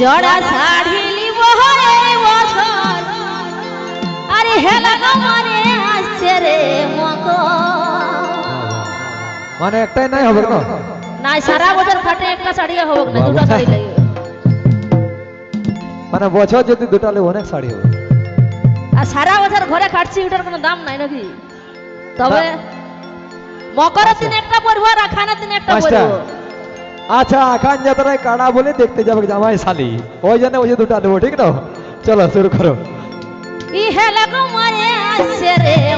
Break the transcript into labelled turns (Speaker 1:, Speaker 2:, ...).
Speaker 1: জড়া শাড়ি এই বছর। আরে হেলা মানে আসছে রে মকর
Speaker 2: মানে একটাই নাই হবে না?
Speaker 1: নাই সারা বছর খাটে একটা শাড়ি হোক না দুটো শাড়ি লাগবে
Speaker 2: মানে বছর যদি দুটা লে অনেক শাড়ি হবে।
Speaker 1: আর সারা বছর ঘরে খাটছি ওটার কোনো দাম নাই নাকি? তবে মকরের দিন একটা পরবো আর আখানের দিন একটা। পরবো।
Speaker 2: আচ্ছা কান যাত্রায় কাড়া বলে দেখতে যাবে জামাই শালি। ওই জন্য ওই যে দুটা দেবো, ঠিক তো? চলো, শুরু করো।
Speaker 1: রে